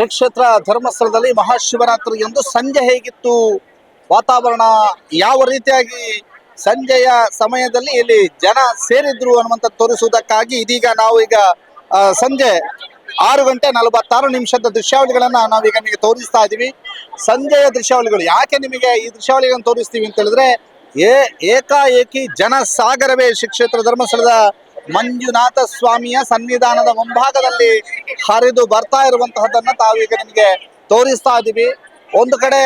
ಶ್ರೀ ಕ್ಷೇತ್ರ ಧರ್ಮಸ್ಥಳದಲ್ಲಿ ಮಹಾಶಿವರಾತ್ರಿ ಎಂದು ಸಂಜೆ ಹೇಗಿತ್ತು? ವಾತಾವರಣ ಯಾವ ರೀತಿಯಾಗಿ ಸಂಜೆಯ ಸಮಯದಲ್ಲಿ ಇಲ್ಲಿ ಜನ ಸೇರಿದ್ರು ಅನ್ನುವಂಥ ತೋರಿಸುವುದಕ್ಕಾಗಿ ಇದೀಗ ನಾವು ಈಗ ಸಂಜೆ ಆರು ಗಂಟೆ ನಲವತ್ತಾರು ನಿಮಿಷದ ದೃಶ್ಯಾವಳಿಗಳನ್ನ ನಾವೀಗ ನಿಮಗೆ ತೋರಿಸ್ತಾ ಇದ್ದೀವಿ. ಸಂಜೆಯ ದೃಶ್ಯಾವಳಿಗಳು ಯಾಕೆ ನಿಮಗೆ ಈ ದೃಶ್ಯಾವಳಿಗಳನ್ನು ತೋರಿಸ್ತೀವಿ ಅಂತ ಹೇಳಿದ್ರೆ ಏಕಾಏಕಿ ಜನ ಸಾಗರವೇ ಶ್ರೀ ಕ್ಷೇತ್ರ ಧರ್ಮಸ್ಥಳದ ಮಂಜುನಾಥ ಸ್ವಾಮಿಯ ಸನ್ನಿಧಾನದ ಮುಂಭಾಗದಲ್ಲಿ ಹರಿದು ಬರ್ತಾ ಇರುವಂತಹದ್ದನ್ನ ತಾವೀಗ ನಿಮಗೆ ತೋರಿಸ್ತಾ ಇದೀವಿ ಒಂದು ಕಡೆ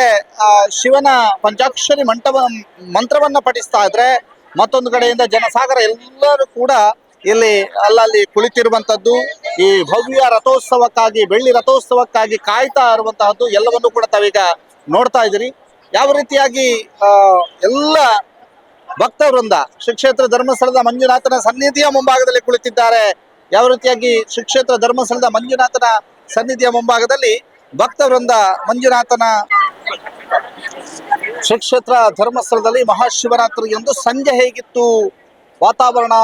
ಶಿವನ ಪಂಚಾಕ್ಷರಿ ಮಂಟಪ, ಮಂತ್ರವನ್ನ ಪಠಿಸ್ತಾ ಇದ್ರೆ ಮತ್ತೊಂದು ಕಡೆಯಿಂದ ಜನಸಾಗರ ಎಲ್ಲರೂ ಕೂಡ ಇಲ್ಲಿ ಅಲ್ಲಲ್ಲಿ ಕುಳಿತಿರುವಂತದ್ದು, ಈ ಭವ್ಯ ರಥೋತ್ಸವಕ್ಕಾಗಿ, ಬೆಳ್ಳಿ ರಥೋತ್ಸವಕ್ಕಾಗಿ ಕಾಯ್ತಾ ಇರುವಂತಹದ್ದು ಎಲ್ಲವನ್ನೂ ಕೂಡ ತಾವೀಗ ನೋಡ್ತಾ ಇದ್ದೀರಿ. ಯಾವ ರೀತಿಯಾಗಿ ಎಲ್ಲ ಭಕ್ತ ವೃಂದ ಶ್ರೀ ಕ್ಷೇತ್ರ ಧರ್ಮಸ್ಥಳದ ಮಂಜುನಾಥನ ಸನ್ನಿಧಿಯ ಮುಂಭಾಗದಲ್ಲಿ ಕುಳಿತಿದ್ದಾರೆ. ಯಾವ ರೀತಿಯಾಗಿ ಶ್ರೀ ಕ್ಷೇತ್ರ ಧರ್ಮಸ್ಥಳದ ಮಂಜುನಾಥನ ಸನ್ನಿಧಿಯ ಮುಂಭಾಗದಲ್ಲಿ ಭಕ್ತ ವೃಂದ ಮಂಜುನಾಥನ ಶ್ರೀ ಕ್ಷೇತ್ರ ಧರ್ಮಸ್ಥಳದಲ್ಲಿ ಮಹಾಶಿವರಾತ್ರಿ ಎಂದು ಸಂಜೆ ಹೇಗಿತ್ತು? ವಾತಾವರಣ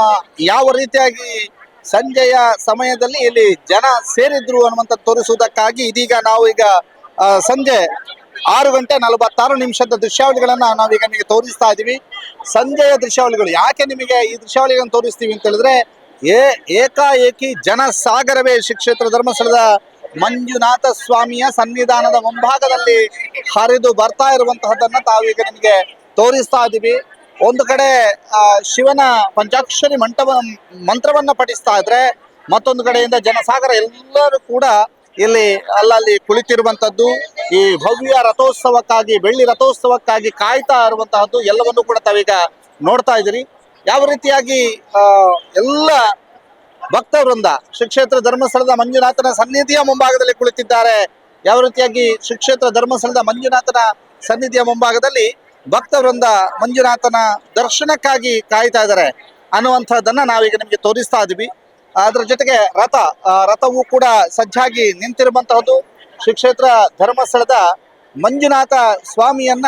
ಯಾವ ರೀತಿಯಾಗಿ ಸಂಜೆಯ ಸಮಯದಲ್ಲಿ ಇಲ್ಲಿ ಜನ ಸೇರಿದ್ರು ಅನ್ನುವಂಥ ತೋರಿಸುವುದಕ್ಕಾಗಿ ಇದೀಗ ನಾವು ಈಗ ಸಂಜೆ ಆರು ಗಂಟೆ ನಲವತ್ತಾರು ನಿಮಿಷದ ದೃಶ್ಯಾವಳಿಗಳನ್ನ ನಾವೀಗ ನಿಮಗೆ ತೋರಿಸ್ತಾ ಇದೀವಿ ಸಂಜೆಯ ದೃಶ್ಯಾವಳಿಗಳು. ಯಾಕೆ ನಿಮಗೆ ಈ ದೃಶ್ಯಾವಳಿಗಳನ್ನು ತೋರಿಸ್ತೀವಿ ಅಂತ ಹೇಳಿದ್ರೆ, ಏ, ಏಕಾಏಕಿ ಜನಸಾಗರವೇ ಸಾಗರವೇ ಶ್ರೀ ಕ್ಷೇತ್ರ ಧರ್ಮಸ್ಥಳದ ಮಂಜುನಾಥ ಸ್ವಾಮಿಯ ಸನ್ನಿಧಾನದ ಮುಂಭಾಗದಲ್ಲಿ ಹರಿದು ಬರ್ತಾ ಇರುವಂತಹದ್ದನ್ನ ತಾವೀಗ ನಿಮಗೆ ತೋರಿಸ್ತಾ ಇದೀವಿ ಒಂದು ಕಡೆ ಶಿವನ ಪಂಚಾಕ್ಷರಿ ಮಂಟಪ, ಮಂತ್ರವನ್ನ ಪಠಿಸ್ತಾ ಇದ್ರೆ, ಮತ್ತೊಂದು ಕಡೆಯಿಂದ ಜನಸಾಗರ ಎಲ್ಲರೂ ಕೂಡ ಇಲ್ಲಿ ಅಲ್ಲಲ್ಲಿ ಕುಳಿತಿರುವಂತದ್ದು. ಈ ಭವ್ಯ ರಥೋತ್ಸವಕ್ಕಾಗಿ, ಬೆಳ್ಳಿ ರಥೋತ್ಸವಕ್ಕಾಗಿ ಕಾಯ್ತಾ ಇರುವಂತಹದ್ದು ಎಲ್ಲವನ್ನೂ ಕೂಡ ತಾವೀಗ ನೋಡ್ತಾ ಇದ್ದೀರಿ. ಯಾವ ರೀತಿಯಾಗಿ ಎಲ್ಲ ಭಕ್ತ ವೃಂದ ಶ್ರೀ ಕ್ಷೇತ್ರ ಧರ್ಮಸ್ಥಳದ ಮಂಜುನಾಥನ ಸನ್ನಿಧಿಯ ಮುಂಭಾಗದಲ್ಲಿ ಕುಳಿತಿದ್ದಾರೆ. ಯಾವ ರೀತಿಯಾಗಿ ಶ್ರೀ ಕ್ಷೇತ್ರ ಧರ್ಮಸ್ಥಳದ ಮಂಜುನಾಥನ ಸನ್ನಿಧಿಯ ಮುಂಭಾಗದಲ್ಲಿ ಭಕ್ತ ವೃಂದ ಮಂಜುನಾಥನ ದರ್ಶನಕ್ಕಾಗಿ ಕಾಯ್ತಾ ಇದ್ದಾರೆ ಅನ್ನುವಂಥದ್ದನ್ನ ನಾವೀಗ ನಿಮಗೆ ತೋರಿಸ್ತಾ ಇದೀವಿ. ಅದರ ಜೊತೆಗೆ ರಥ ರಥವು ಕೂಡ ಸಜ್ಜಾಗಿ ನಿಂತಿರುವಂತಹದ್ದು. ಶ್ರೀ ಧರ್ಮಸ್ಥಳದ ಮಂಜುನಾಥ ಸ್ವಾಮಿಯನ್ನ,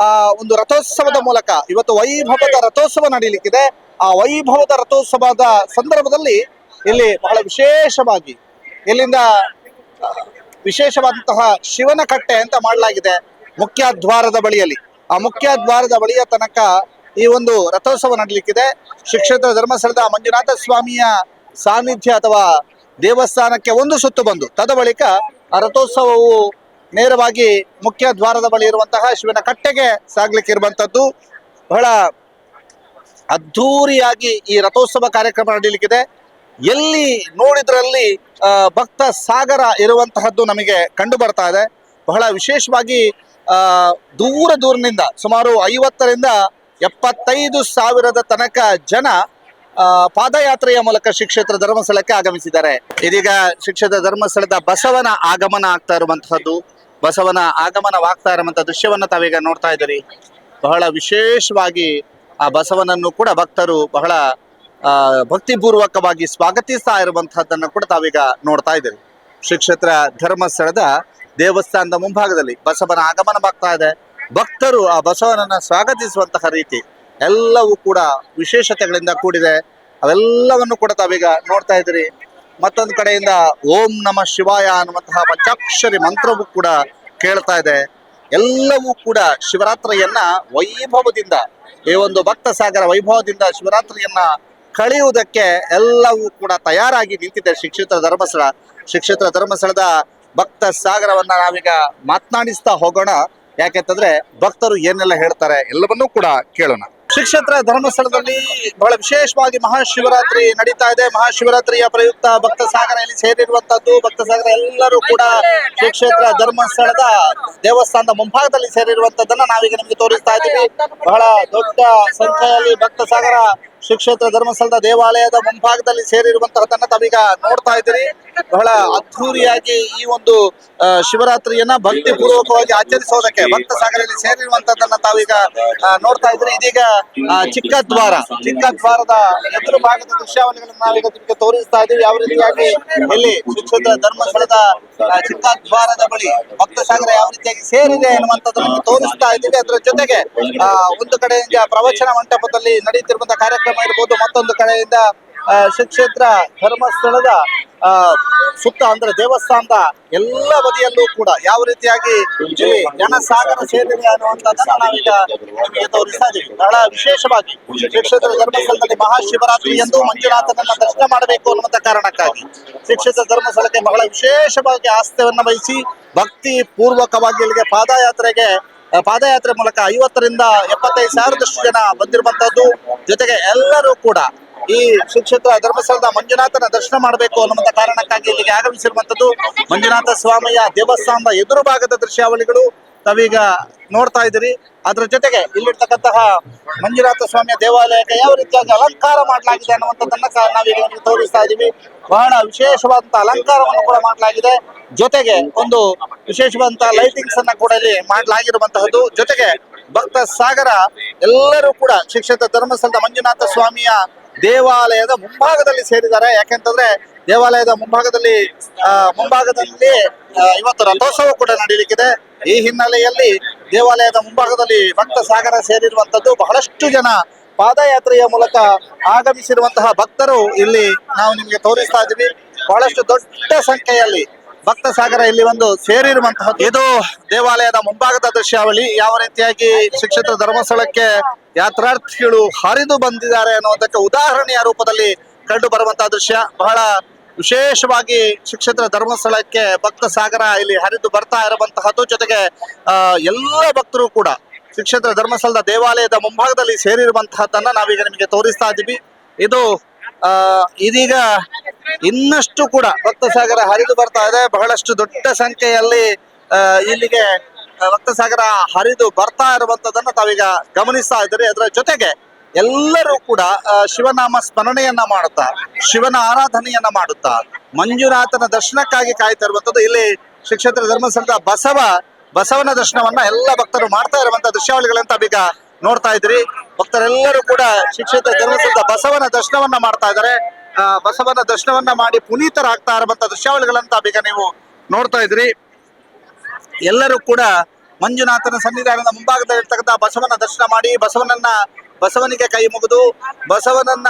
ಆ, ಒಂದು ರಥೋತ್ಸವದ ಮೂಲಕ ಇವತ್ತು ವೈಭವದ ರಥೋತ್ಸವ ನಡೀಲಿಕ್ಕಿದೆ. ಆ ವೈಭವದ ರಥೋತ್ಸವದ ಸಂದರ್ಭದಲ್ಲಿ ಇಲ್ಲಿ ಬಹಳ ವಿಶೇಷವಾಗಿ ಇಲ್ಲಿಂದ ವಿಶೇಷವಾದಂತಹ ಶಿವನ ಕಟ್ಟೆ ಅಂತ ಮಾಡಲಾಗಿದೆ ಮುಖ್ಯ ದ್ವಾರದ ಬಳಿಯಲ್ಲಿ. ಆ ಮುಖ್ಯ ದ್ವಾರದ ಬಳಿಯ ತನಕ ಈ ಒಂದು ರಥೋತ್ಸವ ನಡೀಲಿಕ್ಕಿದೆ. ಶ್ರೀ ಕ್ಷೇತ್ರ ಧರ್ಮಸ್ಥಳದ ಮಂಜುನಾಥ ಸ್ವಾಮಿಯ ಸಾನ್ನಿಧ್ಯ ಅಥವಾ ದೇವಸ್ಥಾನಕ್ಕೆ ಒಂದು ಸುತ್ತು ಬಂದು, ತದ ಬಳಿಕ ಆ ರಥೋತ್ಸವವು ನೇರವಾಗಿ ಮುಖ್ಯ ದ್ವಾರದ ಬಳಿ ಇರುವಂತಹ ಶಿವನ ಕಟ್ಟೆಗೆ ಸಾಗ್ಲಿಕ್ಕೆ ಇರುವಂತದ್ದು ಬಹಳ ಅದ್ಧೂರಿಯಾಗಿ ಈ ರಥೋತ್ಸವ ಕಾರ್ಯಕ್ರಮ ನಡೀಲಿಕ್ಕಿದೆ. ಎಲ್ಲಿ ನೋಡಿದ್ರಲ್ಲಿ ಭಕ್ತ ಸಾಗರ ಇರುವಂತಹದ್ದು ನಮಗೆ ಕಂಡು ಬರ್ತಾ ಇದೆ. ಬಹಳ ವಿಶೇಷವಾಗಿ ದೂರ ದೂರದಿಂದ ಸುಮಾರು ಐವತ್ತರಿಂದ ಎಪ್ಪತ್ತೈದು ಸಾವಿರದ ತನಕ ಜನ ಪಾದಯಾತ್ರೆಯ ಮೂಲಕ ಶ್ರೀ ಕ್ಷೇತ್ರ ಧರ್ಮಸ್ಥಳಕ್ಕೆ ಆಗಮಿಸಿದ್ದಾರೆ. ಇದೀಗ ಶ್ರೀ ಕ್ಷೇತ್ರ ಧರ್ಮಸ್ಥಳದ ಬಸವನ ಆಗಮನ ಆಗ್ತಾ ಇರುವಂತಹದ್ದು. ಬಸವನ ಆಗಮನವಾಗ್ತಾ ಇರುವಂತಹ ದೃಶ್ಯವನ್ನ ತಾವೀಗ ನೋಡ್ತಾ ಇದ್ದೀರಿ. ಬಹಳ ವಿಶೇಷವಾಗಿ ಆ ಬಸವನನ್ನು ಕೂಡ ಭಕ್ತರು ಬಹಳ ಭಕ್ತಿಪೂರ್ವಕವಾಗಿ ಸ್ವಾಗತಿಸ್ತಾ ಇರುವಂತಹದ್ದನ್ನು ಕೂಡ ತಾವೀಗ ನೋಡ್ತಾ ಇದ್ದೀರಿ. ಶ್ರೀ ಕ್ಷೇತ್ರ ಧರ್ಮಸ್ಥಳದ ದೇವಸ್ಥಾನದ ಮುಂಭಾಗದಲ್ಲಿ ಬಸವನ ಆಗಮನವಾಗ್ತಾ ಇದೆ. ಭಕ್ತರು ಆ ಬಸವನನ್ನ ಸ್ವಾಗತಿಸುವಂತಹ ರೀತಿ ಎಲ್ಲವೂ ಕೂಡ ವಿಶೇಷತೆಗಳಿಂದ ಕೂಡಿದೆ. ಅವೆಲ್ಲವನ್ನು ಕೂಡ ತಾವೀಗ ನೋಡ್ತಾ ಇದ್ದೀರಿ. ಮತ್ತೊಂದು ಕಡೆಯಿಂದ ಓಂ ನಮ ಶಿವಾಯ ಅನ್ನುವಂತಹ ಪಂಚಾಕ್ಷರಿ ಮಂತ್ರವೂ ಕೂಡ ಕೇಳ್ತಾ ಇದೆ. ಎಲ್ಲವೂ ಕೂಡ ಶಿವರಾತ್ರಿಯನ್ನ ವೈಭವದಿಂದ, ಈ ಒಂದು ಭಕ್ತ ಸಾಗರ ವೈಭವದಿಂದ ಶಿವರಾತ್ರಿಯನ್ನ ಕಳೆಯುವುದಕ್ಕೆ ಎಲ್ಲವೂ ಕೂಡ ತಯಾರಾಗಿ ನಿಂತಿದೆ ಶಿಕ್ಷಿತ ಧರ್ಮಸ್ಥಳ. ಶಿಕ್ಷಿತ ಧರ್ಮಸ್ಥಳದ ಭಕ್ತ ಸಾಗರವನ್ನ ನಾವೀಗ ಮಾತನಾಡಿಸ್ತಾ ಹೋಗೋಣ. ಯಾಕೆಂತಂದ್ರೆ ಭಕ್ತರು ಏನೆಲ್ಲ ಹೇಳ್ತಾರೆ ಎಲ್ಲವನ್ನೂ ಕೂಡ ಕೇಳೋಣ. ಶ್ರೀ ಕ್ಷೇತ್ರ ಧರ್ಮಸ್ಥಳದಲ್ಲಿ ಬಹಳ ವಿಶೇಷವಾಗಿ ಮಹಾಶಿವರಾತ್ರಿ ನಡೀತಾ ಇದೆ. ಮಹಾಶಿವರಾತ್ರಿಯ ಪ್ರಯುಕ್ತ ಭಕ್ತ ಸಾಗರ ಇಲ್ಲಿ ಸೇರಿರುವಂತದ್ದು. ಭಕ್ತ ಸಾಗರ ಎಲ್ಲರೂ ಕೂಡ ಶ್ರೀ ಕ್ಷೇತ್ರ ಧರ್ಮಸ್ಥಳದ ದೇವಸ್ಥಾನದ ಮುಂಭಾಗದಲ್ಲಿ ಸೇರಿರುವಂತದ್ದನ್ನ ನಾವೀಗ ನಿಮಗೆ ತೋರಿಸ್ತಾ ಇದ್ದೀವಿ. ಬಹಳ ದೊಡ್ಡ ಸಂಖ್ಯೆಯಲ್ಲಿ ಭಕ್ತ ಸಾಗರ ಶ್ರೀ ಕ್ಷೇತ್ರ ಧರ್ಮಸ್ಥಳದ ದೇವಾಲಯದ ಮುಂಭಾಗದಲ್ಲಿ ಸೇರಿರುವಂತಹದನ್ನ ತಾವೀಗ ನೋಡ್ತಾ ಇದ್ದೀರಿ. ಬಹಳ ಅದ್ಧೂರಿಯಾಗಿ ಈ ಒಂದು ಶಿವರಾತ್ರಿಯನ್ನ ಭಕ್ತಿ ಪೂರ್ವಕವಾಗಿ ಆಚರಿಸೋದಕ್ಕೆ ಭಕ್ತ ಸಾಗರಲ್ಲಿ ಸೇರಿರುವಂತದ್ದನ್ನ ತಾವೀಗ ನೋಡ್ತಾ ಇದ್ರಿ ಇದೀಗ ಚಿಕ್ಕ ದ್ವಾರ. ಚಿಕ್ಕ ಎದುರು ಭಾಗದ ದೃಶ್ಯಾವಳಿಗಳನ್ನು ನಾವೀಗ ನಿಮಗೆ ತೋರಿಸ್ತಾ ಇದ್ದೀವಿ. ಯಾವ ರೀತಿಯಾಗಿ ಇಲ್ಲಿ ಶಿಕ್ಷಕ ಧರ್ಮಸ್ಥಳದ ಚಿಕ್ಕದ್ವಾರದ ಚಿಕ್ಕ ದ್ವಾರದ ಬಳಿ ಭಕ್ತ ಸಾಗರ ಯಾವ ರೀತಿಯಾಗಿ ಸೇರಿದೆ ಅನ್ನುವಂಥದ್ದನ್ನ ನಿಮಗೆ ತೋರಿಸ್ತಾ ಇದ್ದೀವಿ. ಅದರ ಜೊತೆಗೆ ಒಂದು ಕಡೆಯಿಂದ ಪ್ರವಚನ ಮಂಟಪದಲ್ಲಿ ನಡೆಯುತ್ತಿರುವಂತಹ ಕಾರ್ಯಕ್ರಮ ಇರ್ಬೋದು. ಮತ್ತೊಂದು ಕಡೆಯಿಂದ ಆ, ಶ್ರೀ ಕ್ಷೇತ್ರ ಧರ್ಮಸ್ಥಳದ ಸುತ್ತ ಅಂದ್ರೆ ದೇವಸ್ಥಾನದ ಎಲ್ಲ ಬದಿಯಲ್ಲೂ ಕೂಡ ಯಾವ ರೀತಿಯಾಗಿ ಇಲ್ಲಿ ಜನಸಾಗರ ಸೇರಿದೆ ಅನ್ನುವಂಥದ್ದನ್ನ ನಾವೀಗ ನಿಮಗೆ ತೋರಿಸ್ತಾ ಇದ್ದೀವಿ ಬಹಳ ವಿಶೇಷವಾಗಿ ಶ್ರೀ ಕ್ಷೇತ್ರ ಧರ್ಮಸ್ಥಳದಲ್ಲಿ ಮಹಾಶಿವರಾತ್ರಿ ಎಂದು ಮಂಜುನಾಥನನ್ನ ದರ್ಶನ ಮಾಡಬೇಕು ಅನ್ನುವಂಥ ಕಾರಣಕ್ಕಾಗಿ ಶ್ರೀ ಕ್ಷೇತ್ರ ಧರ್ಮಸ್ಥಳಕ್ಕೆ ಬಹಳ ವಿಶೇಷವಾಗಿ ಆಸ್ಥೆಯನ್ನ ವಹಿಸಿ ಭಕ್ತಿ ಪೂರ್ವಕವಾಗಿ ಇಲ್ಲಿಗೆ ಪಾದಯಾತ್ರೆಗೆ ಪಾದಯಾತ್ರೆ ಮೂಲಕ ಐವತ್ತರಿಂದ ಎಪ್ಪತ್ತೈದು ಸಾವಿರದಷ್ಟು ಜನ ಬಂದಿರುವಂತದ್ದು ಜೊತೆಗೆ ಎಲ್ಲರೂ ಕೂಡ ಈ ಶ್ರೀ ಕ್ಷೇತ್ರ ಧರ್ಮಸ್ಥಳದ ಮಂಜುನಾಥನ ದರ್ಶನ ಮಾಡಬೇಕು ಅನ್ನುವಂಥ ಕಾರಣಕ್ಕಾಗಿ ಇಲ್ಲಿಗೆ ಆಗಮಿಸಿರುವಂತದ್ದು ಮಂಜುನಾಥ ಸ್ವಾಮಿಯ ದೇವಸ್ಥಾನದ ಎದುರು ಭಾಗದ ದೃಶ್ಯಾವಳಿಗಳು ತಾವೀಗ ನೋಡ್ತಾ ಇದ್ದೀರಿ. ಅದ್ರ ಜೊತೆಗೆ ಇಲ್ಲಿರ್ತಕ್ಕಂತಹ ಮಂಜುನಾಥ ಸ್ವಾಮಿಯ ದೇವಾಲಯಕ್ಕೆ ಯಾವ ರೀತಿಯಾಗಿ ಅಲಂಕಾರ ಮಾಡಲಾಗಿದೆ ಅನ್ನುವಂಥದ್ದನ್ನ ಸಹ ನಾವೀಗ ತೋರಿಸ್ತಾ ಇದ್ದೀವಿ. ಬಹಳ ವಿಶೇಷವಾದಂತಹ ಅಲಂಕಾರವನ್ನು ಕೂಡ ಮಾಡಲಾಗಿದೆ. ಜೊತೆಗೆ ಒಂದು ವಿಶೇಷವಾದಂತಹ ಲೈಟಿಂಗ್ಸ್ ಅನ್ನ ಕೂಡ ಇಲ್ಲಿ ಮಾಡಲಾಗಿರುವಂತಹದ್ದು. ಜೊತೆಗೆ ಭಕ್ತ ಸಾಗರ ಎಲ್ಲರೂ ಕೂಡ ಶಿಕ್ಷಿತ ಕ್ಷೇತ್ರ ಧರ್ಮಸ್ಥಳದ ಮಂಜುನಾಥ ಸ್ವಾಮಿಯ ದೇವಾಲಯದ ಮುಂಭಾಗದಲ್ಲಿ ಸೇರಿದ್ದಾರೆ. ಯಾಕೆಂತಂದ್ರೆ ದೇವಾಲಯದ ಮುಂಭಾಗದಲ್ಲಿ ಮುಂಭಾಗದಲ್ಲಿ ಇವತ್ತು ರಥೋತ್ಸವ ಕೂಡ ನಡೀಲಿಕ್ಕಿದೆ. ಈ ಹಿನ್ನೆಲೆಯಲ್ಲಿ ದೇವಾಲಯದ ಮುಂಭಾಗದಲ್ಲಿ ಭಕ್ತ ಸಾಗರ ಸೇರಿರುವಂತದ್ದು ಬಹಳಷ್ಟು ಜನ ಪಾದಯಾತ್ರೆಯ ಮೂಲಕ ಆಗಮಿಸಿರುವಂತಹ ಭಕ್ತರು ಇಲ್ಲಿ ನಾವು ನಿಮಗೆ ತೋರಿಸ್ತಾ ಇದ್ದೀವಿ. ಬಹಳಷ್ಟು ದೊಡ್ಡ ಸಂಖ್ಯೆಯಲ್ಲಿ ಭಕ್ತ ಸಾಗರ ಇಲ್ಲಿ ಒಂದು ಸೇರಿರುವಂತಹ ಇದು ದೇವಾಲಯದ ಮುಂಭಾಗದ ದೃಶ್ಯಾವಳಿ. ಯಾವ ರೀತಿಯಾಗಿ ಶಿಕ್ಷಿತ ಧರ್ಮಸ್ಥಳಕ್ಕೆ ಯಾತ್ರಾರ್ಥಿಗಳು ಹರಿದು ಬಂದಿದ್ದಾರೆ ಅನ್ನೋದಕ್ಕೆ ಉದಾಹರಣೆಯ ರೂಪದಲ್ಲಿ ಕಂಡು ಬರುವಂತಹ ದೃಶ್ಯ. ಬಹಳ ವಿಶೇಷವಾಗಿ ಶಿಕ್ಷೇತ್ರ ಧರ್ಮಸ್ಥಳಕ್ಕೆ ಭಕ್ತ ಸಾಗರ ಇಲ್ಲಿ ಹರಿದು ಬರ್ತಾ ಇರುವಂತಹದ್ದು. ಜೊತೆಗೆ ಎಲ್ಲ ಭಕ್ತರು ಕೂಡ ಶಿಕ್ಷೇತ್ರ ಧರ್ಮಸ್ಥಳದ ದೇವಾಲಯದ ಮುಂಭಾಗದಲ್ಲಿ ಸೇರಿರುವಂತಹದ್ದನ್ನ ನಾವೀಗ ನಿಮಗೆ ತೋರಿಸ್ತಾ ಇದ್ದೀವಿ. ಇದು ಇದೀಗ ಇನ್ನಷ್ಟು ಕೂಡ ಭಕ್ತ ಸಾಗರ ಹರಿದು ಬರ್ತಾ ಇದೆ. ಬಹಳಷ್ಟು ದೊಡ್ಡ ಸಂಖ್ಯೆಯಲ್ಲಿ ಇಲ್ಲಿಗೆ ಭಕ್ತ ಸಾಗರ ಹರಿದು ಬರ್ತಾ ಇರುವಂತದನ್ನ ತಾವೀಗ ಗಮನಿಸ್ತಾ ಇದ್ದೀರಿ. ಅದರ ಜೊತೆಗೆ ಎಲ್ಲರೂ ಕೂಡ ಶಿವನಾಮ ಸ್ಮರಣೆಯನ್ನ ಮಾಡುತ್ತಾ, ಶಿವನ ಆರಾಧನೆಯನ್ನ ಮಾಡುತ್ತಾ, ಮಂಜುನಾಥನ ದರ್ಶನಕ್ಕಾಗಿ ಕಾಯ್ತಾ ಇರುವಂತದ್ದು. ಇಲ್ಲಿ ಶ್ರೀ ಕ್ಷೇತ್ರ ಧರ್ಮಸ್ಥಳದ ಬಸವ, ಬಸವನ ದರ್ಶನವನ್ನ ಎಲ್ಲ ಭಕ್ತರು ಮಾಡ್ತಾ ಇರುವಂತಹ ದೃಶ್ಯಾವಳಿಗಳಂತ ತಾವೀಗ ನೋಡ್ತಾ ಇದ್ರಿ ಭಕ್ತರೆಲ್ಲರೂ ಕೂಡ ಶ್ರೀ ಕ್ಷೇತ್ರ ಧರ್ಮಸ್ಥಳದ ಬಸವನ ದರ್ಶನವನ್ನ ಮಾಡ್ತಾ ಇದ್ದಾರೆ. ಬಸವನ ದರ್ಶನವನ್ನ ಮಾಡಿ ಪುನೀತರಾಗ್ತಾ ಇರುವಂತ ದೃಶ್ಯಾವಳಿಗಳಂತ ಬೇಗ ನೀವು ನೋಡ್ತಾ ಇದ್ರಿ. ಎಲ್ಲರೂ ಕೂಡ ಮಂಜುನಾಥನ ಸನ್ನಿಧಾನದ ಮುಂಭಾಗದಲ್ಲಿರ್ತಕ್ಕಂಥ ಬಸವನ ದರ್ಶನ ಮಾಡಿ ಬಸವನನ್ನ ಬಸವನಿಗೆ ಕೈ ಮುಗಿದು ಬಸವನನ್ನ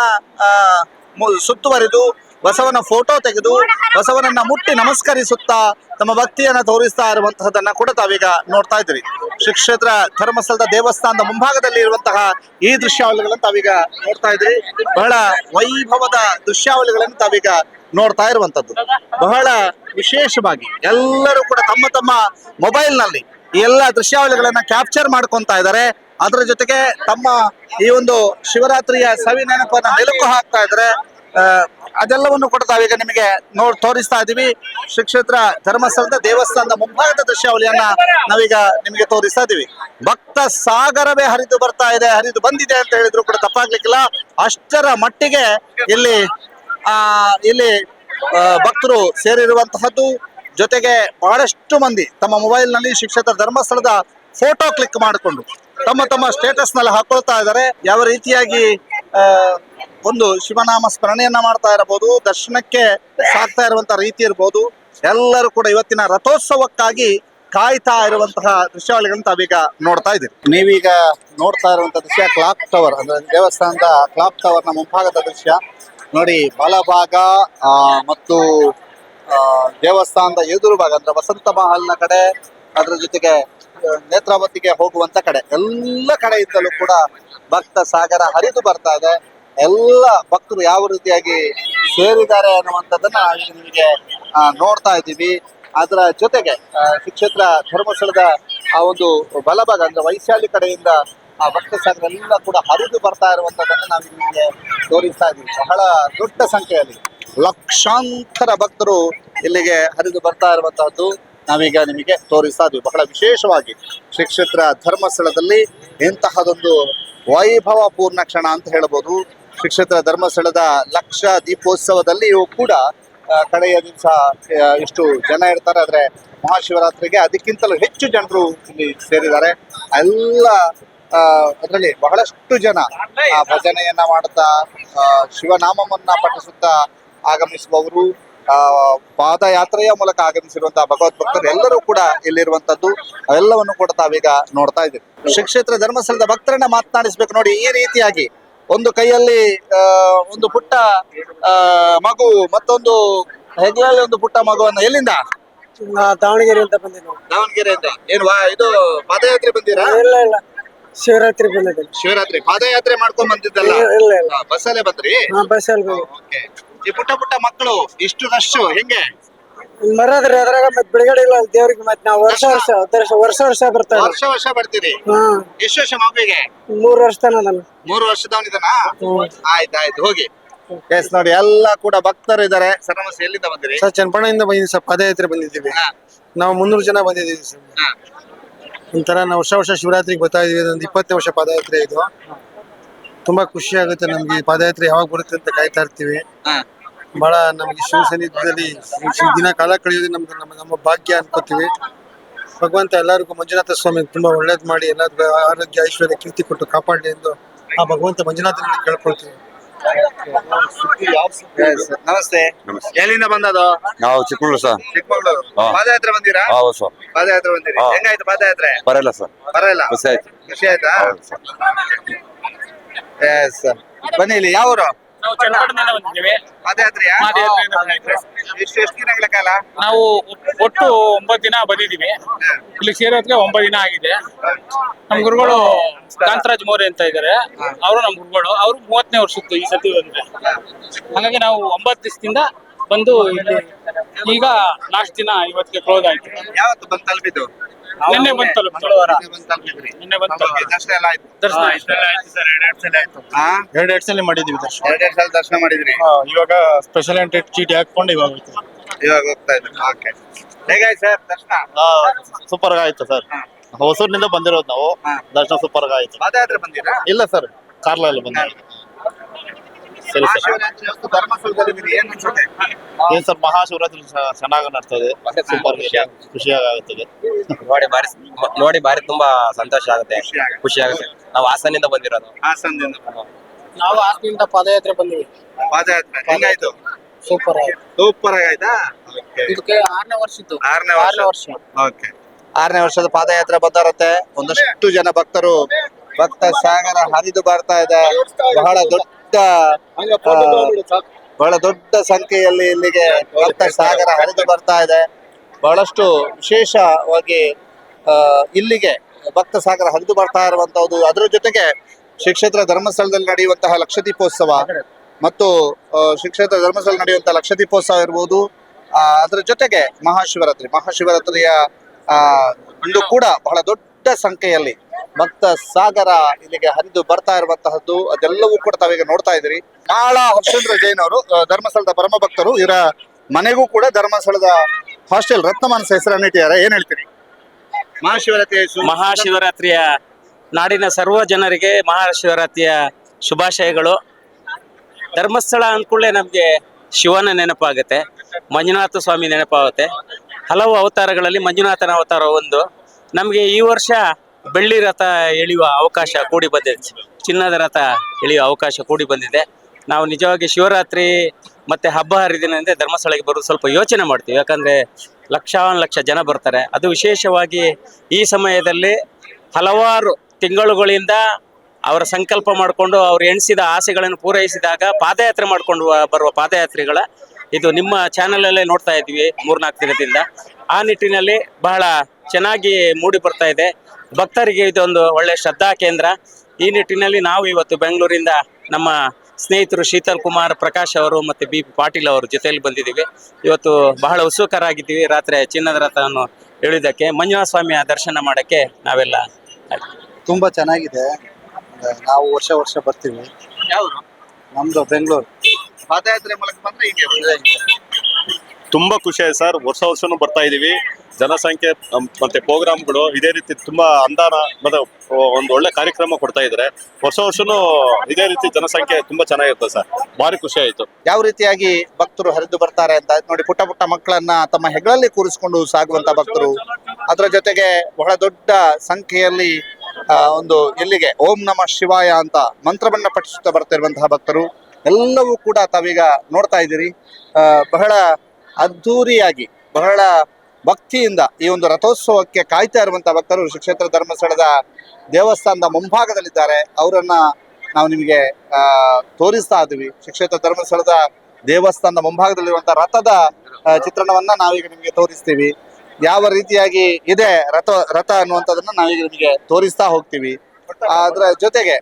ಸುತ್ತುವರಿದು ಬಸವನ ಫೋಟೋ ತೆಗೆದು ಬಸವನನ್ನ ಮುಟ್ಟಿ ನಮಸ್ಕರಿಸುತ್ತಾ ತಮ್ಮ ಭಕ್ತಿಯನ್ನ ತೋರಿಸ್ತಾ ಇರುವಂತಹದನ್ನ ಕೂಡ ತಾವೀಗ ನೋಡ್ತಾ ಇದ್ರಿ ಶ್ರೀ ಕ್ಷೇತ್ರ ಧರ್ಮಸ್ಥಳದ ದೇವಸ್ಥಾನದ ಮುಂಭಾಗದಲ್ಲಿ ಇರುವಂತಹ ಈ ದೃಶ್ಯಾವಳಿಗಳನ್ನು ತಾವೀಗ ನೋಡ್ತಾ ಇದ್ರಿ ಬಹಳ ವೈಭವದ ದೃಶ್ಯಾವಳಿಗಳನ್ನು ತಾವೀಗ ನೋಡ್ತಾ ಇರುವಂತದ್ದು. ಬಹಳ ವಿಶೇಷವಾಗಿ ಎಲ್ಲರೂ ಕೂಡ ತಮ್ಮ ತಮ್ಮ ಮೊಬೈಲ್ನಲ್ಲಿ ಎಲ್ಲ ದೃಶ್ಯಾವಳಿಗಳನ್ನ ಕ್ಯಾಪ್ಚರ್ ಮಾಡ್ಕೊಂತಾ ಇದ್ದಾರೆ. ಅದರ ಜೊತೆಗೆ ತಮ್ಮ ಈ ಒಂದು ಶಿವರಾತ್ರಿಯ ಸವಿ ನೆನಪನ್ನ ಮೆಲುಕು ಹಾಕ್ತಾ ಇದ್ದಾರೆ. ಆ, ಅದೆಲ್ಲವನ್ನು ಕೂಡ ತಾವೀಗ ನಿಮಗೆ ನೋಡ್ ತೋರಿಸ್ತಾ ಇದೀವಿ ಶ್ರೀ ಧರ್ಮಸ್ಥಳದ ದೇವಸ್ಥಾನದ ಮುಂಭಾಗದ ದೃಶ್ಯಾವಳಿಯನ್ನ ನಾವೀಗ ನಿಮಗೆ ತೋರಿಸ್ತಾ ಇದೀವಿ ಭಕ್ತ ಸಾಗರವೇ ಹರಿದು ಬರ್ತಾ ಇದೆ, ಹರಿದು ಬಂದಿದೆ ಅಂತ ಹೇಳಿದ್ರು ಕೂಡ ತಪ್ಪಾಗ್ಲಿಕ್ಕಿಲ್ಲ. ಅಷ್ಟರ ಮಟ್ಟಿಗೆ ಇಲ್ಲಿ, ಆ, ಇಲ್ಲಿ ಭಕ್ತರು ಸೇರಿರುವಂತಹದ್ದು. ಜೊತೆಗೆ ಬಹಳಷ್ಟು ಮಂದಿ ತಮ್ಮ ಮೊಬೈಲ್ನಲ್ಲಿ ಶ್ರೀ ಕ್ಷೇತ್ರ ಧರ್ಮಸ್ಥಳದ ಫೋಟೋ ಕ್ಲಿಕ್ ಮಾಡಿಕೊಂಡು ತಮ್ಮ ತಮ್ಮ ಸ್ಟೇಟಸ್ನಲ್ಲಿ ಹಾಕೊಳ್ತಾ ಇದ್ದಾರೆ. ಯಾವ ರೀತಿಯಾಗಿ ಒಂದು ಶಿವನಾಮ ಸ್ಮರಣೆಯನ್ನ ಮಾಡ್ತಾ ಇರಬಹುದು, ದರ್ಶನಕ್ಕೆ ಸಾಕ್ತಾ ಇರುವಂತ ರೀತಿ ಇರಬಹುದು ಎಲ್ಲರೂ ಕೂಡ ಇವತ್ತಿನ ರಥೋತ್ಸವಕ್ಕಾಗಿ ಕಾಯ್ತಾ ಇರುವಂತಹ ದೃಶ್ಯಾವಳಿಗಳನ್ನ ತಾವೀಗ ನೋಡ್ತಾ ಇದ್ದೀರಿ. ನೀವೀಗ ನೋಡ್ತಾ ಇರುವಂತಹ ದೃಶ್ಯ ಕ್ಲಾಕ್ ಟವರ್, ಅಂದ್ರೆ ದೇವಸ್ಥಾನದ ಕ್ಲಾಕ್ ಟವರ್ನ ಮುಂಭಾಗದ ದೃಶ್ಯ. ನೋಡಿ, ಬಲಭಾಗ ಮತ್ತು ದೇವಸ್ಥಾನದ ಎದುರು ಭಾಗ, ಅಂದ್ರೆ ವಸಂತ ಮಹಲ್ನ ಕಡೆ, ಅದರ ಜೊತೆಗೆ ನೇತ್ರಾವತಿಗೆ ಹೋಗುವಂತ ಕಡೆ. ಎಲ್ಲ ಕಡೆ ಕಡೆಯಿಂದಲೂ ಕೂಡ ಭಕ್ತ ಸಾಗರ ಹರಿದು ಬರ್ತಾ ಇದೆ. ಎಲ್ಲ ಭಕ್ತರು ಯಾವ ರೀತಿಯಾಗಿ ಸೇರಿದ್ದಾರೆ ಅನ್ನುವಂಥದ್ದನ್ನ ನಿಮಗೆ ನೋಡ್ತಾ ಇದ್ದೀವಿ. ಅದರ ಜೊತೆಗೆ ಶಿಕ್ಷೇತ್ರ ಧರ್ಮಸ್ಥಳದ ಆ ಒಂದು ಬಲಭಾಗ, ಅಂದ್ರೆ ವೈಶಾಲಿ ಕಡೆಯಿಂದ ಆ ಭಕ್ತ ಸಾಗರ ಎಲ್ಲ ಕೂಡ ಹರಿದು ಬರ್ತಾ ಇರುವಂತದನ್ನು ನಾವು ನಿಮಗೆ ತೋರಿಸ್ತಾ ಇದ್ದೀವಿ. ಬಹಳ ದೊಡ್ಡ ಸಂಖ್ಯೆಯಲ್ಲಿ ಲಕ್ಷಾಂತರ ಭಕ್ತರು ಇಲ್ಲಿಗೆ ಹರಿದು ಬರ್ತಾ ಇರುವಂತಹದ್ದು ನಾವೀಗ ನಿಮಗೆ ತೋರಿಸ್ತಾ ಇದ್ವಿ ಬಹಳ ವಿಶೇಷವಾಗಿ ಶ್ರೀ ಕ್ಷೇತ್ರ ಧರ್ಮಸ್ಥಳದಲ್ಲಿ ಇಂತಹದೊಂದು ವೈಭವ ಪೂರ್ಣ ಕ್ಷಣ ಅಂತ ಹೇಳ್ಬೋದು. ಶ್ರೀ ಕ್ಷೇತ್ರ ಧರ್ಮಸ್ಥಳದ ಲಕ್ಷ ದೀಪೋತ್ಸವದಲ್ಲಿಯೂ ಕೂಡ ಕಡೆಯ ದಿವಸ ಇಷ್ಟು ಜನ ಇರ್ತಾರೆ. ಆದ್ರೆ ಮಹಾಶಿವರಾತ್ರಿಗೆ ಅದಕ್ಕಿಂತಲೂ ಹೆಚ್ಚು ಜನರು ಇಲ್ಲಿ ಸೇರಿದ್ದಾರೆ. ಎಲ್ಲ ಅದರಲ್ಲಿ ಬಹಳಷ್ಟು ಜನ ಆ ಭಜನೆಯನ್ನ ಮಾಡುತ್ತಾ ಶಿವನಾಮವನ್ನ ಪಠಿಸುತ್ತಾ ಆಗಮಿಸುವವರು ಆ, ಪಾದಯಾತ್ರೆಯ ಮೂಲಕ ಆಗಮಿಸಿರುವಂತಹ ಭಗವತ್ ಭಕ್ತರು ಎಲ್ಲರೂ ಕೂಡ ಇಲ್ಲಿರುವಂತದ್ದು. ಅವೆಲ್ಲವನ್ನು ಕೂಡ ತಾವೀಗ ನೋಡ್ತಾ ಇದ್ದೀವಿ ಶ್ರೀ ಕ್ಷೇತ್ರ ಧರ್ಮಸ್ಥಳದ ಭಕ್ತರನ್ನ ಮಾತನಾಡಿಸ್ಬೇಕು ನೋಡಿ ಈ ರೀತಿಯಾಗಿ ಒಂದು ಕೈಯಲ್ಲಿ ಒಂದು ಪುಟ್ಟ ಮಗು ಮತ್ತೊಂದು ಹೆಗ್ಲಲ್ಲಿ ಒಂದು ಪುಟ್ಟ ಮಗುವನ್ನ ಎಲ್ಲಿಂದ? ದಾವಣಗೆರೆ ಅಂತ ಬಂದಿದ್ದು. ದಾವಣಗೆರೆಯಿಂದ ಏನು ವಾ ಇದು ಪಾದಯಾತ್ರೆ ಬಂದಿರಾ? ಇಲ್ಲ ಇಲ್ಲ ಶಿವರಾತ್ರಿ ಬಂದಿದೆ ಶಿವರಾತ್ರಿ. ಪಾದಯಾತ್ರೆ ಮಾಡ್ಕೊಂಡ್ ಬಂದಿದ್ದಲ್ಲ? ಇಲ್ಲ ಇಲ್ಲ ಬಸ್ಸಲ್ಲೇ ಬಂದ್ರಿ? ಹಾ ಬಂದಿ ಓಕೆ. ಈ ಪುಟ್ಟ ಪುಟ್ಟ ಮಕ್ಕಳು ಇಷ್ಟು ರಶ್ ಹೆಂಗೆ? ಬರೋದ್ರಿ ಅದ್ರಾಗ ಮತ್ ಬಿಡುಗಡೆ ಇಲ್ಲ ದೇವ್ರಿಗೆ ಮತ್ ನಾವು ವರ್ಷ ವರ್ಷ ವರ್ಷ ವರ್ಷ ವರ್ಷ ಬರ್ತಾ ವರ್ಷ ವರ್ಷ ಬರ್ತೀರಿ? ಹಾ. ಎಷ್ಟು ವರ್ಷ ಮಗುವಿಗೆ? ಮೂರ್ ವರ್ಷ ತನ ಮೂರು ಮೂರು ವರ್ಷದವನಿದಾನ ಆಯ್ತು ಆಯ್ತು ಹೋಗಿ. ಎಸ್ ನೋಡಿ ಎಲ್ಲ ಕೂಡ ಭಕ್ತರು ಇದಾರೆ. ಸರ್ ನಮಸ್ತೆ ಎಲ್ಲಿಂದ ಬಂದಿರಿ. ಸರ್ ಚನ್ನಪಣ್ಣದಿಂದ ಬಂದಿದ್ದೀವಿ ಸರ್. ಪಾದಯಾತ್ರೆ ಬಂದಿದ್ದೀವಿ. ಹಾ, ನಾವು ಮುನ್ನೂರು ಜನ ಬಂದಿದ್ದೀವಿ ಸರ್. ಹಾ. ಒಂಥರ ನಾವು ವರ್ಷ ವರ್ಷ ಶಿವರಾತ್ರಿಗೆ ಬರ್ತಾ ಇದೀವಿ. ಒಂದು ಇಪ್ಪತ್ತನೇ ವರ್ಷ ಪದಯಾತ್ರೆ ಇದು. ತುಂಬಾ ಖುಷಿ ಆಗುತ್ತೆ ನಮ್ಗೆ ಈ ಪಾದಯಾತ್ರೆ ಯಾವಾಗ ಬರುತ್ತೆ ಅಂತ ಕಾಯ್ತಾ ಇರ್ತೀವಿ. ಹಾ. ಬಹಳ ನಮಗೆ ಶಿವ ಸನ್ನಿಧ್ಯದಲ್ಲಿ ಈ ದಿನ ಕಾಲ ಕಳೆಯೋದು ನಮ್ಗೆ ನಮ್ಮ ನಮ್ಮ ಭಾಗ್ಯ ಅನ್ಕೋತೀವಿ. ಭಗವಂತ ಎಲ್ಲರಿಗೂ ಮಂಜುನಾಥ ಸ್ವಾಮಿ ತುಂಬಾ ಒಳ್ಳೇದ್ ಮಾಡಿ ಎಲ್ಲರಿಗೂ ಆರೋಗ್ಯ ಐಶ್ವರ್ಯ ಕೀರ್ತಿ ಕೊಟ್ಟು ಕಾಪಾಡಲಿ ಎಂದು ಆ ಭಗವಂತ ಮಂಜುನಾಥನಲ್ಲಿ ಕೇಳ್ಕೊಳ್ತೀವಿ. ನಮಸ್ತೆ. ಎಲ್ಲಿಂದ ಬಂದದು? ನಾವು ಚಿಕ್ಕಮಗಳೂರು ಸರ್. ಚಿಕ್ಕಮಗಳೂರು. ಪಾದಯಾತ್ರೆ ಬಂದಿರಾ? ಹೌದು ಸರ್. ಪಾದಯಾತ್ರೆ ಬಂದಿರಿ. ಹೆಂಗಾಯ್ತು ಪಾದಯಾತ್ರೆ? ಬರಲ್ಲ ಸರ್. ಬರಲ್ಲ. ಖುಷಿ ಆಯ್ತು. ಖುಷಿ ಆಯ್ತಾ? Yes sir. ಬನ್ನಿ ಇಲ್ಲಿ ಯಾವ ಊರು ನಾವು ಚನ್ನಪಟ್ಟಣದಿಂದ ಬಂದಿದ್ದೇವೆ. ಪಾದಯಾತ್ರೆಯಾ? ಪಾದಯಾತ್ರೆಯಿಂದ ಬಂದಿದ್ದೇವೆ. ಎಷ್ಟು ಎಷ್ಟು ದಿನಗಳ ಕಾಲ? ನಾವು ಒಟ್ಟು ಒಂಬತ್ ದಿನ ಬಂದಿದ್ದೀವಿ. ಇಲ್ಲಿ ಸೇರೋದ್ಗೆ ಒಂಬತ್ತು ದಿನ ಆಗಿದೆ. ನಮ್ ಗುರುಗಳು ಕಾಂತರಾಜ್ ಮೋರೆ ಅಂತ ಇದ್ದಾರೆ ಅವರು ನಮ್ ಗುರುಗಳು. ಅವರು ಮೂವತ್ತನೇ ವರ್ಷದ್ದು ಈ ಸತಿ ಬಂದ್ರೆ. ಹಾಗಾಗಿ ನಾವು ಒಂಬತ್ ದಿವಸದಿಂದ ಬಂದು ಇಲ್ಲಿ ಈಗ ಲಾಸ್ಟ್ ದಿನ ಇವತ್ತಿಗೆ ಕ್ಲೋಸ್ ಆಯ್ತು. ಯಾವತ್ತು ಬಂದು ತಲುಪಿದ್ದು? ನಿನ್ನೆ ಬಂದು ತಲುಪಿತು. ನಿನ್ನೆ ತಲುಪಿತು. ದರ್ಶನ ಎರಡ್ ಎರಡ್ ಸಲ ಮಾಡಿದೀವಿ ದರ್ಶನ. ಎರಡೆರಡು ಸಲ ದರ್ಶನ ಮಾಡಿದ್ರಿ. ಇವಾಗ ಸ್ಪೆಷಲ್ ಎಂಟ್ರಿ ಚೀಟಿ ಹಾಕೊಂಡು ಇವಾಗ ಹೋಗ್ತೀವಿ. ಇವಾಗ ಹೋಗ್ತಾ ಇದ್ರಿ ಓಕೆ. ಹೇಗಾಯ್ತು ಸರ್ ದರ್ಶನ? ಸೂಪರ್ ಆಯ್ತು ಸರ್. ಹೊಸೂರಿನಿಂದ ಬಂದಿರೋದು ನಾವು. ದರ್ಶನ ಸೂಪರ್ ಆಯ್ತು. ಪಾದಯಾತ್ರೆ ಬಂದಿರಾ? ಇಲ್ಲ ಸರ್ ಕಾರ್ಲಲ್ಲಿ ಬಂದ ಸರಿ ಏನ್ ಸರ್ ಮಹಾಶಿವರಾತ್ರಿ ಚೆನ್ನಾಗಿ ನಡ್ತದೆ. ಸೂಪರ್ ಖುಷಿಯಾಗುತ್ತದೆ ನೋಡಿ ಬಾರಿ ನೋಡಿ ಬಾರಿ ತುಂಬಾ ಸಂತೋಷ ಆಗುತ್ತೆ. ಖುಷಿ ಆಗುತ್ತೆ. ನಾವು ಹಾಸನಿಂದ ಬಂದಿರೋದು. ಹಾಸನದಿಂದ ನಾವು ಹಾಸನಿಂದ ಪಾದಯಾತ್ರೆ ಬಂದಿವಿ ಪಾದಯಾತ್ರೆ. ಹೆಂಗಾಯ್ತು ಸೂಪರ್ ಆಯ್ತು. ಸೂಪರ್ ಆಗಾಯ್ತಾ? ಇದಕ್ಕೆ ಆರನೇ ವರ್ಷದ್ದು ಆರನೇ ವರ್ಷ. ವರ್ಷ. ಓಕೆ. ಆರನೇ ವರ್ಷದ ಪಾದಯಾತ್ರೆ ಬಂದಿರುತ್ತೆ. ಒಂದಷ್ಟು ಜನ ಭಕ್ತರು ಭಕ್ತ ಸಾಗರ ಹರಿದು ಬರ್ತಾ ಇದೆ. ಬಹಳ ದೊಡ್ಡ ಬಹಳ ದೊಡ್ಡ ಸಂಖ್ಯೆಯಲ್ಲಿ ಇಲ್ಲಿಗೆ ಭಕ್ತ ಸಾಗರ ಹರಿದು ಬರ್ತಾ ಇದೆ. ಬಹಳಷ್ಟು ವಿಶೇಷವಾಗಿ ಇಲ್ಲಿಗೆ ಭಕ್ತ ಸಾಗರ ಹರಿದು ಬರ್ತಾ ಇರುವಂತಹದ್ದು ಅದರ ಜೊತೆಗೆ ಶ್ರೀಕ್ಷೇತ್ರ ಧರ್ಮಸ್ಥಳದಲ್ಲಿ ನಡೆಯುವಂತಹ ಲಕ್ಷದೀಪೋತ್ಸವ ಮತ್ತು ಶ್ರೀಕ್ಷೇತ್ರ ಧರ್ಮಸ್ಥಳ ನಡೆಯುವಂತಹ ಲಕ್ಷದೀಪೋತ್ಸವ ಇರ್ಬೋದು. ಇರಬಹುದು ಅದರ ಜೊತೆಗೆ ಮಹಾಶಿವರಾತ್ರಿ. ಮಹಾಶಿವರಾತ್ರಿಯ ಇಂದು ಕೂಡ ಬಹಳ ದೊಡ್ಡ ಸಂಖ್ಯೆಯಲ್ಲಿ ಭಕ್ತ ಸಾಗರ ಇಲ್ಲಿಗೆ ಹರಿದು ಬರ್ತಾ ಇರುವಂತಹದ್ದು ಅದೆಲ್ಲವೂ ಕೂಡ ತಾವೀಗ ನೋಡ್ತಾ ಇದ್ದೀರಿ. ಬಹಳ ಹರ್ಷೇಂದ್ರ ಜೈನ್ ಅವರು ಧರ್ಮಸ್ಥಳದ ಪರಮ ಭಕ್ತರು ಇವರ ಮನೆಗೂ ಕೂಡ ಧರ್ಮಸ್ಥಳದ ಹಾಸ್ಟೆಲ್ ರತ್ನಮಾನಸ ಹೆಸರನ್ನು ಇಟ್ಟಿದ್ದಾರೆ ಏನ್ ಹೇಳ್ತೀರಿ? ಮಹಾಶಿವರಾತ್ರಿ ಮಹಾಶಿವರಾತ್ರಿಯ ನಾಡಿನ ಸರ್ವ ಜನರಿಗೆ ಮಹಾಶಿವರಾತ್ರಿಯ ಶುಭಾಶಯಗಳು. ಧರ್ಮಸ್ಥಳ ಅಂದ್ಕೂಡಲೇ ನಮಗೆ ಶಿವನ ನೆನಪಾಗುತ್ತೆ ಮಂಜುನಾಥ ಸ್ವಾಮಿ ನೆನಪಾಗುತ್ತೆ. ಹಲವು ಅವತಾರಗಳಲ್ಲಿ ಮಂಜುನಾಥನ ಅವತಾರ ಒಂದು ನಮಗೆ ಈ ವರ್ಷ ಬೆಳ್ಳಿ ರಥ ಎಳೆಯುವ ಅವಕಾಶ ಕೂಡಿ ಬಂದಿದೆ. ಚಿನ್ನದ ರಥ ಎಳೆಯುವ ಅವಕಾಶ ಕೂಡಿ ಬಂದಿದೆ. ನಾವು ನಿಜವಾಗಿ ಶಿವರಾತ್ರಿ ಮತ್ತೆ ಹಬ್ಬ ಹರಿದಿನದಿಂದ ಧರ್ಮಸ್ಥಳಕ್ಕೆ ಬರೋದು ಸ್ವಲ್ಪ ಯೋಚನೆ ಮಾಡ್ತೀವಿ. ಯಾಕಂದ್ರೆ ಲಕ್ಷಾವನ್ ಲಕ್ಷ ಜನ ಬರ್ತಾರೆ. ಅದು ವಿಶೇಷವಾಗಿ ಈ ಸಮಯದಲ್ಲಿ ಹಲವಾರು ತಿಂಗಳುಗಳಿಂದ ಅವರ ಸಂಕಲ್ಪ ಮಾಡಿಕೊಂಡು ಅವರು ಎಣಿಸಿದ ಆಸೆಗಳನ್ನು ಪೂರೈಸಿದಾಗ ಪಾದಯಾತ್ರೆ ಮಾಡಿಕೊಂಡು ಬರುವ ಪಾದಯಾತ್ರಿಗಳ ಇದು ನಿಮ್ಮ ಚಾನಲಲ್ಲೇ ನೋಡ್ತಾ ಇದ್ವಿ ಮೂರ್ನಾಲ್ಕು ದಿನದಿಂದ. ಆ ನಿಟ್ಟಿನಲ್ಲಿ ಬಹಳ ಚೆನ್ನಾಗಿ ಮೂಡಿ ಬರ್ತಾ ಇದೆ. ಭಕ್ತರಿಗೆ ಇದೊಂದು ಒಳ್ಳೆ ಶ್ರದ್ಧಾ ಕೇಂದ್ರ. ಈ ನಿಟ್ಟಿನಲ್ಲಿ ನಾವು ಇವತ್ತು ಬೆಂಗಳೂರಿಂದ ನಮ್ಮ ಸ್ನೇಹಿತರು ಶೀತಲ್ ಕುಮಾರ್ ಪ್ರಕಾಶ್ ಅವರು ಮತ್ತು ಬಿ ಪಿ ಪಾಟೀಲ್ ಅವರು ಜೊತೆಯಲ್ಲಿ ಬಂದಿದ್ದೀವಿ. ಇವತ್ತು ಬಹಳ ಉತ್ಸುಕರಾಗಿದ್ದೀವಿ. ರಾತ್ರಿ ಚಿನ್ನದ ರಥವನ್ನು ಇಳಿದಕ್ಕೆ ಮಂಜುನಾಥ ಸ್ವಾಮಿಯ ದರ್ಶನ ಮಾಡೋಕ್ಕೆ ನಾವೆಲ್ಲ ತುಂಬ ಚೆನ್ನಾಗಿದೆ. ನಾವು ವರ್ಷ ವರ್ಷ ಬರ್ತೀವಿ. ಯಾವುದು? ನಮ್ದು ಬೆಂಗಳೂರು. ಪಾದಯಾತ್ರೆ ಮೂಲಕ ಬಂದರೆ ಹೀಗೆ ತುಂಬಾ ಖುಷಿ ಆಯ್ತು ಸರ್. ವರ್ಷ ವರ್ಷನೂ ಬರ್ತಾ ಇದೀವಿ. ಜನಸಂಖ್ಯೆ ಮತ್ತೆ ಪ್ರೋಗ್ರಾಮ್ಗಳು ಇದೇ ರೀತಿ ತುಂಬಾ ಅಂದಾನ ಮತ್ತೆ ಒಂದು ಒಳ್ಳೆ ಕಾರ್ಯಕ್ರಮ ಕೊಡ್ತಾ ಇದ್ದಾರೆ. ವರ್ಷ ವರ್ಷನೂ ಇದೇ ರೀತಿ ಜನಸಂಖ್ಯೆ ತುಂಬಾ ಚೆನ್ನಾಗಿರುತ್ತೆ ಸರ್. ಭಾರಿ ಖುಷಿ ಆಯ್ತು. ಯಾವ ರೀತಿಯಾಗಿ ಭಕ್ತರು ಹರಿದು ಬರ್ತಾರೆ ಅಂತ ನೋಡಿ, ಪುಟ್ಟ ಪುಟ್ಟ ಮಕ್ಕಳನ್ನ ತಮ್ಮ ಹೆಗಲಲ್ಲಿ ಕೂರಿಸಿಕೊಂಡು ಸಾಗುವಂತ ಭಕ್ತರು. ಅದರ ಜೊತೆಗೆ ಬಹಳ ದೊಡ್ಡ ಸಂಖ್ಯೆಯಲ್ಲಿ ಒಂದು ಎಲ್ಲಿಗೆ ಓಂ ನಮ ಶಿವಾಯ ಅಂತ ಮಂತ್ರವನ್ನ ಪಠಿಸುತ್ತಾ ಬರ್ತಿರುವಂತಹ ಭಕ್ತರು. ಎಲ್ಲವೂ ಕೂಡ ತಾವೀಗ ನೋಡ್ತಾ ಇದ್ದೀರಿ. ಬಹಳ ಅದ್ಧೂರಿಯಾಗಿ, ಬಹಳ ಭಕ್ತಿಯಿಂದ ಈ ಒಂದು ರಥೋತ್ಸವಕ್ಕೆ ಕಾಯ್ತಾ ಇರುವಂತಹ ಭಕ್ತರು ಶ್ರೀ ಕ್ಷೇತ್ರ ಧರ್ಮಸ್ಥಳದ ದೇವಸ್ಥಾನದ ಮುಂಭಾಗದಲ್ಲಿದ್ದಾರೆ. ಅವರನ್ನ ನಾವು ನಿಮಗೆ ತೋರಿಸ್ತಾ ಇದ್ದೀವಿ. ಶ್ರೀ ಕ್ಷೇತ್ರ ಧರ್ಮಸ್ಥಳದ ದೇವಸ್ಥಾನದ ಮುಂಭಾಗದಲ್ಲಿರುವಂತಹ ರಥದ ಚಿತ್ರಣವನ್ನ ನಾವೀಗ ನಿಮಗೆ ತೋರಿಸ್ತೀವಿ. ಯಾವ ರೀತಿಯಾಗಿ ಇದೆ ರಥ ರಥ ಅನ್ನುವಂಥದ್ದನ್ನ ನಾವೀಗ ನಿಮಗೆ ತೋರಿಸ್ತಾ ಹೋಗ್ತೀವಿ. ಅದರ ಜೊತೆಗೆ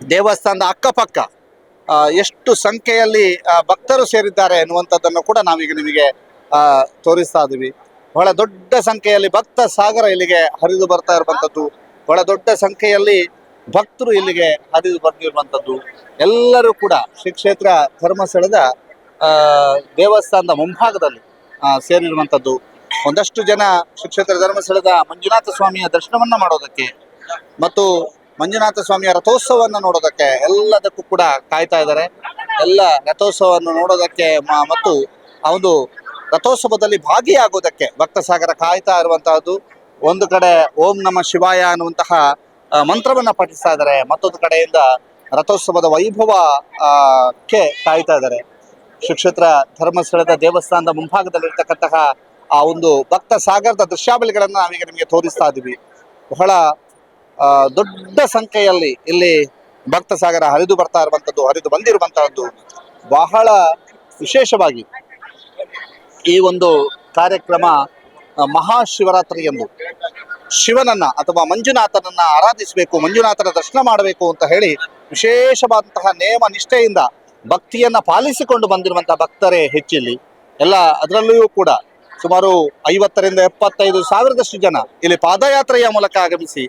ದೇವಸ್ಥಾನದ ಅಕ್ಕಪಕ್ಕ ಎಷ್ಟು ಸಂಖ್ಯೆಯಲ್ಲಿ ಭಕ್ತರು ಸೇರಿದ್ದಾರೆ ಎನ್ನುವಂಥದ್ದನ್ನು ಕೂಡ ನಾವೀಗ ನಿಮಗೆ ತೋರಿಸ್ತಾ ಇದ್ದೀವಿ ಬಹಳ ದೊಡ್ಡ ಸಂಖ್ಯೆಯಲ್ಲಿ ಭಕ್ತ ಸಾಗರ ಇಲ್ಲಿಗೆ ಹರಿದು ಬರ್ತಾ ಇರುವಂಥದ್ದು. ಬಹಳ ದೊಡ್ಡ ಸಂಖ್ಯೆಯಲ್ಲಿ ಭಕ್ತರು ಇಲ್ಲಿಗೆ ಹರಿದು ಬರ್ತಿರುವಂತದ್ದು ಎಲ್ಲರೂ ಕೂಡ ಶ್ರೀ ಕ್ಷೇತ್ರ ಧರ್ಮಸ್ಥಳದ ದೇವಸ್ಥಾನದ ಮುಂಭಾಗದಲ್ಲಿ ಸೇರಿರುವಂತದ್ದು ಒಂದಷ್ಟು ಜನ ಶ್ರೀ ಕ್ಷೇತ್ರ ಧರ್ಮಸ್ಥಳದ ಮಂಜುನಾಥ ಸ್ವಾಮಿಯ ದರ್ಶನವನ್ನ ಮಾಡೋದಕ್ಕೆ ಮತ್ತು ಮಂಜುನಾಥ ಸ್ವಾಮಿಯ ರಥೋತ್ಸವವನ್ನು ನೋಡೋದಕ್ಕೆ ಎಲ್ಲದಕ್ಕೂ ಕೂಡ ಕಾಯ್ತಾ ಇದ್ದಾರೆ. ಎಲ್ಲ ರಥೋತ್ಸವವನ್ನು ನೋಡೋದಕ್ಕೆ ಮತ್ತು ಆ ಒಂದು ರಥೋತ್ಸವದಲ್ಲಿ ಭಾಗಿಯಾಗೋದಕ್ಕೆ ಭಕ್ತ ಸಾಗರ ಕಾಯ್ತಾ ಇರುವಂತಹದ್ದು. ಒಂದು ಕಡೆ ಓಂ ನಮ ಶಿವಾಯ ಅನ್ನುವಂತಹ ಮಂತ್ರವನ್ನ ಪಠಿಸ್ತಾ ಇದ್ದಾರೆ. ಮತ್ತೊಂದು ಕಡೆಯಿಂದ ರಥೋತ್ಸವದ ವೈಭವ ಕ್ಕೆ ಕಾಯ್ತಾ ಇದ್ದಾರೆ. ಶ್ರೀಕ್ಷೇತ್ರ ಧರ್ಮಸ್ಥಳದ ದೇವಸ್ಥಾನದ ಮುಂಭಾಗದಲ್ಲಿರ್ತಕ್ಕಂತಹ ಆ ಒಂದು ಭಕ್ತ ಸಾಗರದ ದೃಶ್ಯಾವಳಿಗಳನ್ನ ನಾವೀಗ ನಿಮಗೆ ತೋರಿಸ್ತಾ ಇದ್ದೀವಿ ಬಹಳ ದೊಡ್ಡ ಸಂಖ್ಯೆಯಲ್ಲಿ ಇಲ್ಲಿ ಭಕ್ತ ಸಾಗರ ಹರಿದು ಬರ್ತಾ ಇರುವಂತದ್ದು, ಹರಿದು ಬಂದಿರುವಂತಹದ್ದು ಬಹಳ ವಿಶೇಷವಾಗಿ ಈ ಒಂದು ಕಾರ್ಯಕ್ರಮ ಮಹಾಶಿವರಾತ್ರಿಯಂದು ಶಿವನನ್ನ ಅಥವಾ ಮಂಜುನಾಥನನ್ನ ಆರಾಧಿಸಬೇಕು, ಮಂಜುನಾಥನ ದರ್ಶನ ಮಾಡಬೇಕು ಅಂತ ಹೇಳಿ ವಿಶೇಷವಾದಂತಹ ನೇಮ ನಿಷ್ಠೆಯಿಂದ ಭಕ್ತಿಯನ್ನ ಪಾಲಿಸಿಕೊಂಡು ಬಂದಿರುವಂತಹ ಭಕ್ತರೇ ಹೆಚ್ಚಿಲ್ಲಿ. ಎಲ್ಲ ಅದರಲ್ಲಿಯೂ ಕೂಡ ಸುಮಾರು ಐವತ್ತರಿಂದ ಎಪ್ಪತ್ತೈದು ಸಾವಿರದಷ್ಟು ಜನ ಇಲ್ಲಿ ಪಾದಯಾತ್ರೆಯ ಮೂಲಕ ಆಗಮಿಸಿ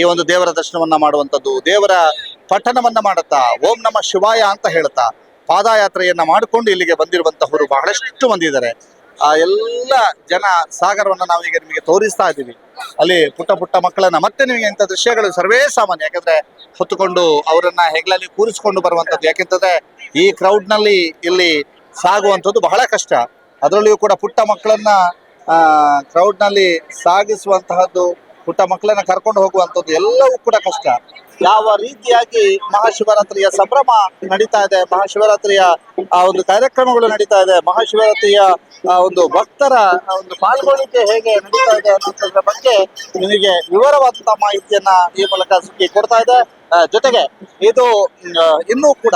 ಈ ಒಂದು ದೇವರ ದರ್ಶನವನ್ನ ಮಾಡುವಂಥದ್ದು. ದೇವರ ಪಠಣವನ್ನ ಮಾಡುತ್ತಾ, ಓಂ ನಮ ಶಿವಾಯ ಅಂತ ಹೇಳ್ತಾ ಪಾದಯಾತ್ರೆಯನ್ನ ಮಾಡಿಕೊಂಡು ಇಲ್ಲಿಗೆ ಬಂದಿರುವಂತಹವರು ಬಹಳಷ್ಟು ಬಂದಿದ್ದಾರೆ ಆ ಎಲ್ಲ ಜನ ಸಾಗರವನ್ನ ನಾವೀಗ ನಿಮಗೆ ತೋರಿಸ್ತಾ ಇದ್ದೀವಿ. ಅಲ್ಲಿ ಪುಟ್ಟ ಪುಟ್ಟ ಮಕ್ಕಳನ್ನ ಮತ್ತೆ ನಿಮಗೆ ಇಂಥ ದೃಶ್ಯಗಳು ಸರ್ವೇ ಸಾಮಾನ್ಯ. ಯಾಕಂದ್ರೆ ಹೊತ್ತುಕೊಂಡು ಅವರನ್ನ ಹೆಗ್ಲಲ್ಲಿ ಕೂರಿಸಿಕೊಂಡು ಬರುವಂತದ್ದು ಯಾಕೆಂತಂದ್ರೆ ಈ ಕ್ರೌಡ್ನಲ್ಲಿ ಇಲ್ಲಿ ಸಾಗುವಂಥದ್ದು ಬಹಳ ಕಷ್ಟ. ಅದರಲ್ಲಿಯೂ ಕೂಡ ಪುಟ್ಟ ಮಕ್ಕಳನ್ನ ಕ್ರೌಡ್ನಲ್ಲಿ ಸಾಗಿಸುವಂತಹದ್ದು ಪುಟ್ಟ ಮಕ್ಕಳನ್ನ ಕರ್ಕೊಂಡು ಹೋಗುವಂತದ್ದು ಎಲ್ಲವೂ ಕೂಡ ಕಷ್ಟ. ಯಾವ ರೀತಿಯಾಗಿ ಮಹಾಶಿವರಾತ್ರಿಯ ಸಂಭ್ರಮ ನಡೀತಾ ಇದೆ, ಮಹಾಶಿವರಾತ್ರಿಯ, ಆ, ಒಂದು ಕಾರ್ಯಕ್ರಮಗಳು ನಡೀತಾ ಇದೆ, ಮಹಾಶಿವರಾತ್ರಿಯ ಒಂದು ಭಕ್ತರ ಒಂದು ಪಾಲ್ಗೊಳ್ಳಿಕೆ ಹೇಗೆ ನಡೀತಾ ಇದೆ ಅನ್ನೋದ್ರ ಬಗ್ಗೆ ನಿಮಗೆ ವಿವರವಾದಂತಹ ಮಾಹಿತಿಯನ್ನ ಈ ಮೂಲಕ ಸುದ್ದಿ ಕೊಡ್ತಾ ಇದೆ. ಜೊತೆಗೆ ಇದು ಇನ್ನೂ ಕೂಡ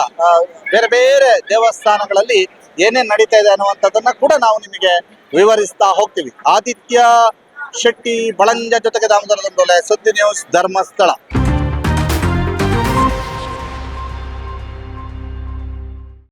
ಬೇರೆ ಬೇರೆ ದೇವಸ್ಥಾನಗಳಲ್ಲಿ ಏನೇನ್ ನಡೀತಾ ಇದೆ ಅನ್ನುವಂಥದ್ದನ್ನ ಕೂಡ ನಾವು ನಿಮಗೆ ವಿವರಿಸ್ತಾ ಹೋಗ್ತೀವಿ. ಆದಿತ್ಯ ಶೆಟ್ಟಿ ಬಳಂಜ ಜೊತೆಗೆ ದಾಮೋದರ ದಂಡೋಲೆ ಸುದ್ದಿ ನ್ಯೂಸ್ ಧರ್ಮಸ್ಥಳ.